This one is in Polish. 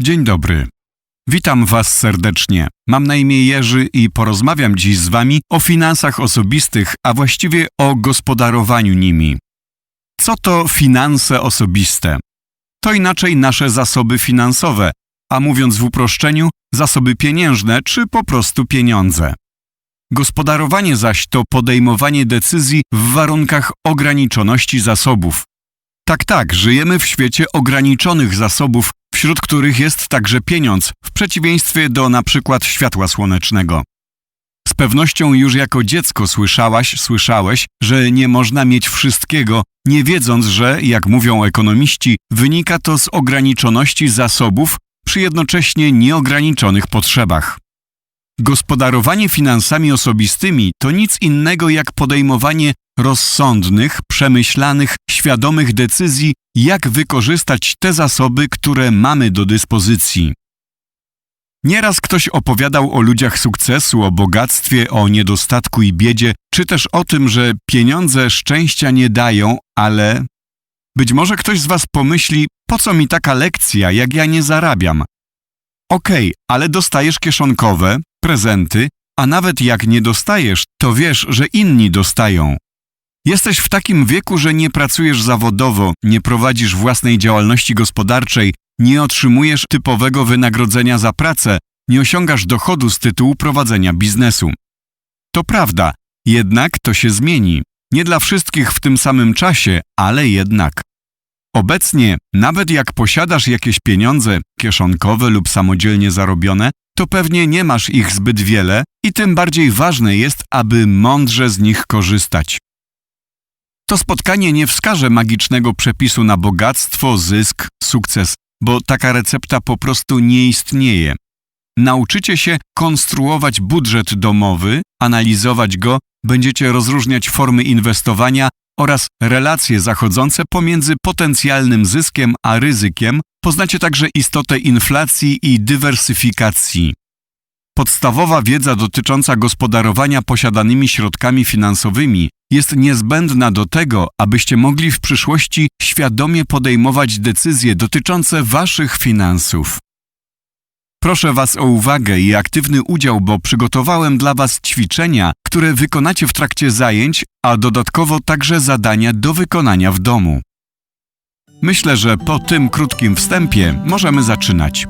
Dzień dobry. Witam Was serdecznie. Mam na imię Jerzy i porozmawiam dziś z Wami o finansach osobistych, a właściwie o gospodarowaniu nimi. Co to finanse osobiste? To inaczej nasze zasoby finansowe, a mówiąc w uproszczeniu, zasoby pieniężne czy po prostu pieniądze. Gospodarowanie zaś to podejmowanie decyzji w warunkach ograniczoności zasobów. Tak, tak, żyjemy w świecie ograniczonych zasobów, wśród których jest także pieniądz, w przeciwieństwie do na przykład światła słonecznego. Z pewnością już jako dziecko słyszałaś, słyszałeś, że nie można mieć wszystkiego, nie wiedząc, że, jak mówią ekonomiści, wynika to z ograniczoności zasobów przy jednocześnie nieograniczonych potrzebach. Gospodarowanie finansami osobistymi to nic innego jak podejmowanie rozsądnych, przemyślanych, świadomych decyzji, jak wykorzystać te zasoby, które mamy do dyspozycji. Nieraz ktoś opowiadał o ludziach sukcesu, o bogactwie, o niedostatku i biedzie, czy też o tym, że pieniądze szczęścia nie dają, ale. Być może ktoś z Was pomyśli, po co mi taka lekcja, jak ja nie zarabiam? Okej, ale dostajesz kieszonkowe, prezenty, a nawet jak nie dostajesz, to wiesz, że inni dostają. Jesteś w takim wieku, że nie pracujesz zawodowo, nie prowadzisz własnej działalności gospodarczej, nie otrzymujesz typowego wynagrodzenia za pracę, nie osiągasz dochodu z tytułu prowadzenia biznesu. To prawda, jednak to się zmieni. Nie dla wszystkich w tym samym czasie, ale jednak. Obecnie, nawet jak posiadasz jakieś pieniądze, kieszonkowe lub samodzielnie zarobione, to pewnie nie masz ich zbyt wiele i tym bardziej ważne jest, aby mądrze z nich korzystać. To spotkanie nie wskaże magicznego przepisu na bogactwo, zysk, sukces, bo taka recepta po prostu nie istnieje. Nauczycie się konstruować budżet domowy, analizować go, będziecie rozróżniać formy inwestowania oraz relacje zachodzące pomiędzy potencjalnym zyskiem a ryzykiem, poznacie także istotę inflacji i dywersyfikacji. Podstawowa wiedza dotycząca gospodarowania posiadanymi środkami finansowymi jest niezbędna do tego, abyście mogli w przyszłości świadomie podejmować decyzje dotyczące Waszych finansów. Proszę Was o uwagę i aktywny udział, bo przygotowałem dla Was ćwiczenia, które wykonacie w trakcie zajęć, a dodatkowo także zadania do wykonania w domu. Myślę, że po tym krótkim wstępie możemy zaczynać.